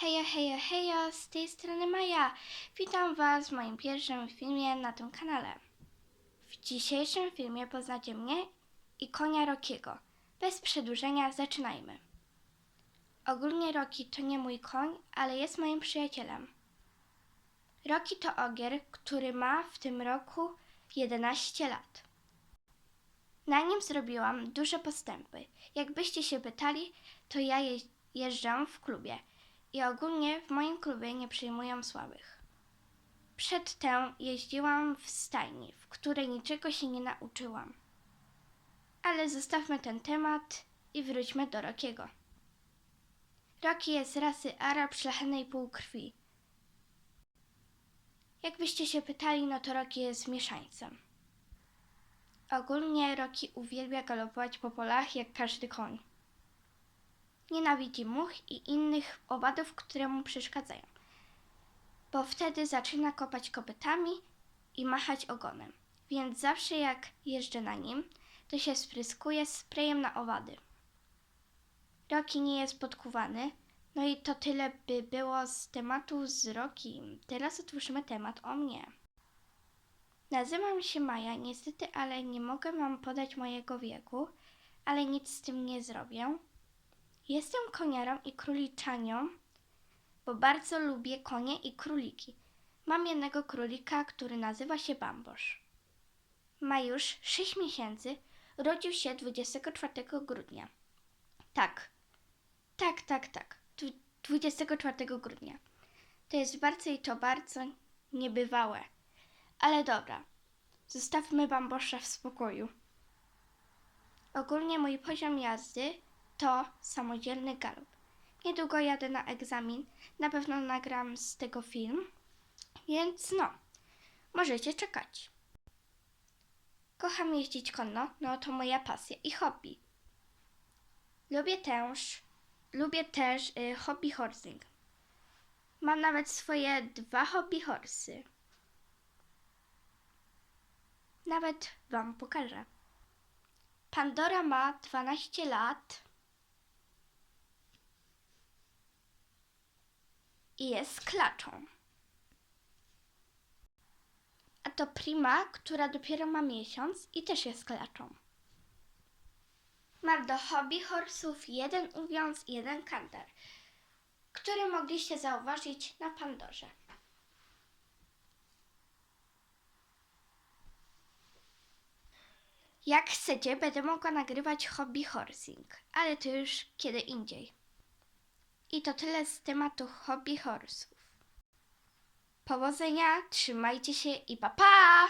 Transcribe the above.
Hejo, hejo, hejo, z tej strony Maja. Witam Was w moim pierwszym filmie na tym kanale. W dzisiejszym filmie poznacie mnie i konia Rokiego. Bez przedłużenia zaczynajmy. Ogólnie Roki to nie mój koń, ale jest moim przyjacielem. Roki to ogier, który ma w tym roku 11 lat. Na nim zrobiłam duże postępy. Jakbyście się pytali, to ja je- jeżdżę w klubie i ogólnie w moim klubie nie przyjmują słabych. Przedtem jeździłam w stajni, w której niczego się nie nauczyłam. Ale zostawmy ten temat i wróćmy do Rokiego. Roki jest rasy Arab szlachetnej półkrwi. Jakbyście się pytali, no to Roki jest mieszańcem. Ogólnie Roki uwielbia galopować po polach jak każdy koń. Nienawidzi much i innych owadów, które mu przeszkadzają, bo wtedy zaczyna kopać kopytami i machać ogonem. Więc zawsze jak jeżdżę na nim, to się spryskuje sprayem na owady. Roki nie jest podkuwany, no i to tyle by było z tematu z Rokim. Teraz otworzymy temat o mnie. Nazywam się Maja, niestety, ale nie mogę Wam podać mojego wieku, ale nic z tym nie zrobię. Jestem koniarą i króliczanią, bo bardzo lubię konie i króliki. Mam jednego królika, który nazywa się Bambosz. Ma już 6 miesięcy, urodził się 24 grudnia. Tak, tak, tak, tak, dwu- 24 grudnia. To jest bardzo i to bardzo niebywałe. Ale dobra, zostawmy Bambosza w spokoju. Ogólnie mój poziom jazdy to samodzielny galop. Niedługo jadę na egzamin, na pewno nagram z tego film, więc no, możecie czekać. Kocham jeździć konno, no to moja pasja i hobby. Lubię też, lubię też y, hobby horsing. Mam nawet swoje dwa hobby horsy. Nawet Wam pokażę. Pandora ma 12 lat i jest klaczą. A to Prima, która dopiero ma miesiąc i też jest klaczą. Mam do hobby horsów jeden uwiąz i jeden kantar, który mogliście zauważyć na Pandorze. Jak chcecie, będę mogła nagrywać hobby horsing, ale to już kiedy indziej. I to tyle z tematu hobby horsów. Powodzenia, trzymajcie się i pa pa!